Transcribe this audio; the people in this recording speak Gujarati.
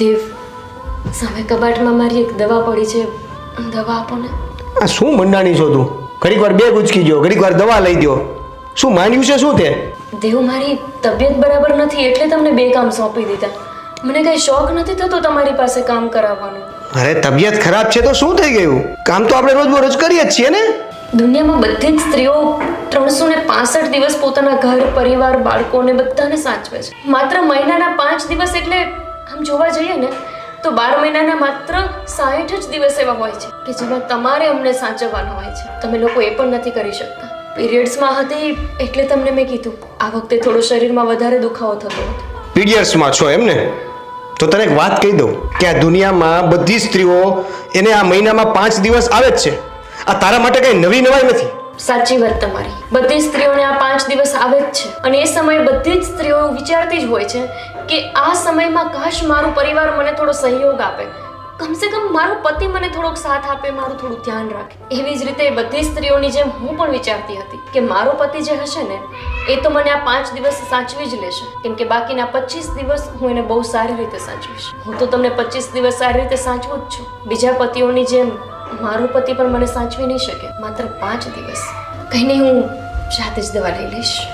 દેવ સામે કબાટમાં મારી એક દવા પડી છે. દવા આપો ને. આ શું મંડાણી છો તું? ઘડીક વાર બે ગુચકી ગયો ઘડીક વાર દવા લઈ દ્યો. શું માન્યું છે શું તે? દેવ મારી તબિયત બરાબર નથી એટલે તમને બે કામ સોંપી દીધા. મને કઈ શોખ નથી થતો તમારી પાસે કામ કરાવવાનો. અરે તબિયત ખરાબ છે તો શું થઈ ગયું? કામ તો આપણે રોજ કરીએ જ છીએ ને. દુનિયામાં બધી જ સ્ત્રીઓ ત્રણસો ને પાસઠ દિવસ પોતાના ઘર પરિવાર બાળકોને બધાને સાચવે છે. માત્ર મહિનાના પાંચ દિવસ એટલે આમ જોવા જઈએ ને, તો બાર મહિનાના માત્ર સાઠ જ દિવસ એવા હોય છે કે જેમાં તમારે અમને સાચવવાનો હોય છે. તમે લોકો એ પણ નથી કરી શકતા. પીરિયડ્સમાં હતી એટલે તમને મેં કીધું. આ વખતે થોડો શરીરમાં વધારે દુખાવો થતો હતો. પીરિયડ્સમાં છો એમને તો તને એક વાત કહી દઉં કે આ દુનિયામાં બધી સ્ત્રીઓ એને આ મહિનામાં પાંચ દિવસ આવે જ છે. આ તારા માટે કંઈ નવી નવાઈ નથી. સાચી વાત તમારી. બધી સ્ત્રીઓને આ પાંચ દિવસ આવે જ છે. અને એ સમયે બધી જ સ્ત્રીઓ વિચારતી જ હોય છે કે આ સમયમાં કાશ મારું પરિવાર મને થોડો સહયોગ આપે. કમસે કમ મારો પતિ મને થોડોક સાથ આપે, મારું થોડું ધ્યાન રાખે. એવી જ રીતે બધી સ્ત્રીઓની જેમ હું પણ વિચારતી હતી કે મારો પતિ જે હશે ને, એ તો મને આ પાંચ દિવસ સાચવી જ લેશે. કેમ કે બાકીના પચીસ દિવસ હું એને બહુ સારી રીતે સાચવીશ. હું તો તમને પચીસ દિવસ સારી રીતે સાચવું જ છું. બીજા પતિઓની જેમ મારો પતિ પણ મને સાચવી નહીં શકે. માત્ર પાંચ દિવસ. કંઈ નહીં હું જાતે જ દવા લઈ લઈશ.